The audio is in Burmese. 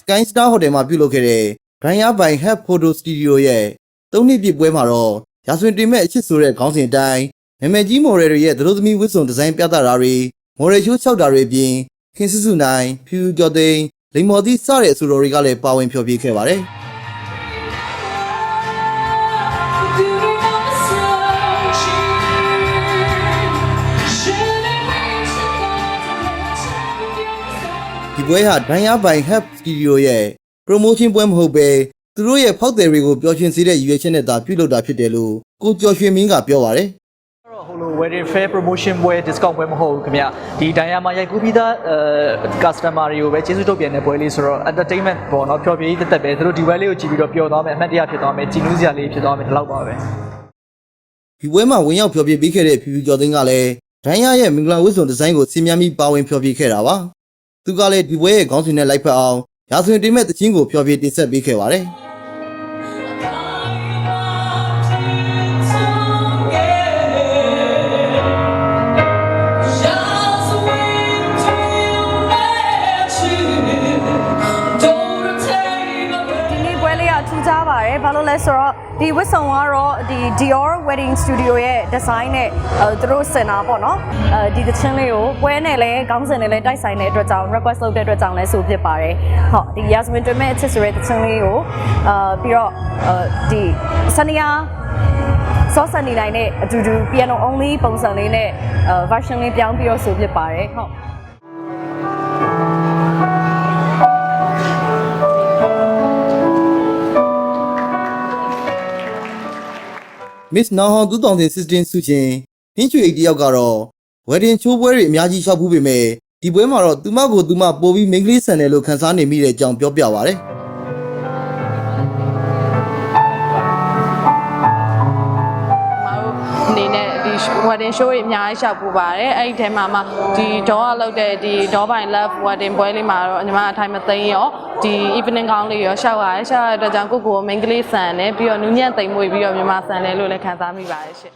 Sky Star Hotel မှာပြုလုပ်ခဲ့တဲ့ Brian by Have Photo Studio ရဲ့သုံးနှစ်ပြည့်ပွဲမှာတော့ရာဇဝင်တင်မဲ့အချစ်ဆိုတဲ့ခေါင်းစဉ်အတိုင်းနာမည်ကြီးမော်ဒယ်တွေရဲ့သတို့သမီးဝတ်စုံဒီဇိုင်းပြသတာတွေမော်ဒယ်ရှိုး၆တာတွေအပြင်ခင်စုစုနိုင်ဖြူဖြူကျော်သိန်းလိမ္မော်သီးစတဲ့အဆိုတော်တွေကလည်းပါဝင်ဖျော်ဖြေခဲ့ပါတယ် ဒီပွဲဟာ Danya by Hub Studio ရဲ့ promotion ပွဲမဟုတ်ပဲသူတို့ရဲ့ဖောက်တယ်တွေကိုပျော်ရွှင်စေတဲ့ရည်ရွယ်ချက်နဲ့သာပြုလုပ်တာဖြစ်တယ်လို့ကိုကျော်ရွှင်မင်းကပြောပါတယ်တော့ဟိုလို wedding fair promotion ပွဲ discount ပွဲမဟုတ်ဘူးခင်ဗျဒီတိုင်ယာမှာရိုက်ကူးပြီးသားအဲ customer တွေကိုပဲကျေးဇူးတုတ်ပြန်တဲ့ပွဲလေးဆိုတော့ entertainment ပေါ့နော်ပျော်ပြည့်တက်တက်ပဲသူတို့ဒီပွဲလေးကိုကြည့်ပြီးတော့ပျော်သွားမယ်အမှတ်တရဖြစ်သွားမယ်ကြည်နူးစရာလေးဖြစ်သွားမယ်ဒီလောက်ပါပဲဒီပွဲမှာဝင်ရောက်ဖျော်ဖြေပေးခဲ့တဲ့ဖြူဖြူကျော်သိန်းကလည်း Danya ရဲ့မင်္ဂလာဝတ်စုံဒီဇိုင်းကိုစီမံပြီးပါဝင်ဖျော်ဖြေခဲ့တာပါ သူကလည်းဒီပွဲရဲ့ခေါင်းစဉ်နဲ့လိုက်ဖက်အောင်ရာဇဝင်တင်မဲ့တခြင်းကိုဖျော်ဖြေတင်ဆက်ပေးခဲ့ပါတယ် ပါတယ်ဘာလို့လဲဆိုတော့ဒီဝတ်စုံကတော့ဒီ Dior Wedding Studio ရဲ့ design နဲ့အဲသူတို့စင်တာပေါ့နော်အဲဒီသချင်းလေးကိုပွဲနဲ့လည်းခေါင်းစဉ်နဲ့လည်းတိုက်ဆိုင်တဲ့အတွက်ကြောင့် request လုပ်တဲ့အတွက်ကြောင့်လည်းဆိုဖြစ်ပါတယ်ဟုတ်ဒီ Yasmin တွင်မဲ့အချစ်ဆိုတဲ့သချင်းလေးကိုအာပြီးတော့အဲဒီဆနီယာစောစနေနိုင်တဲ့အတူတူ piano only ပုံစံလေးနဲ့အဲ version လေးပြောင်းပြီးတော့ဆိုဖြစ်ပါတယ်ဟုတ် Miss Now Hong 2016ဆုရှင်ဟင်းချွေအိတ်တယောက်ကတော့ wedding ချိုးပွဲတွေအများကြီးရှောက်ဖူးပေမဲ့ဒီပွဲမှာတော့သူမကိုသူမပို့ပြီးမိန်းကလေးဆန်တယ်လို့ခန်းစားနေမိတဲ့အကြောင်းပြောပြပါဗျ။မတို့အနေနဲ့ဒီ wedding show တွေအများကြီးရှောက်ပူပါတယ်အဲ့ဒီထဲမှာမှဒီဒေါကလောက်တဲ့ဒီဒေါပိုင် love wedding ပွဲလေးမှာတော့ညီမအထိုင်မသိမ်းရော ဒီ evening ကောင်းလေးရောရှောက်ရတယ်ရှောက်ရတဲ့အတွက်ကြောင့်ကိုကိုမိန်းကလေးဆန်တယ်ပြီးတော့နူးညံ့သိမ်မွေ့ပြီးတော့ညီမဆန်တယ်လို့လည်းခံစားမိပါတယ်ရှင့်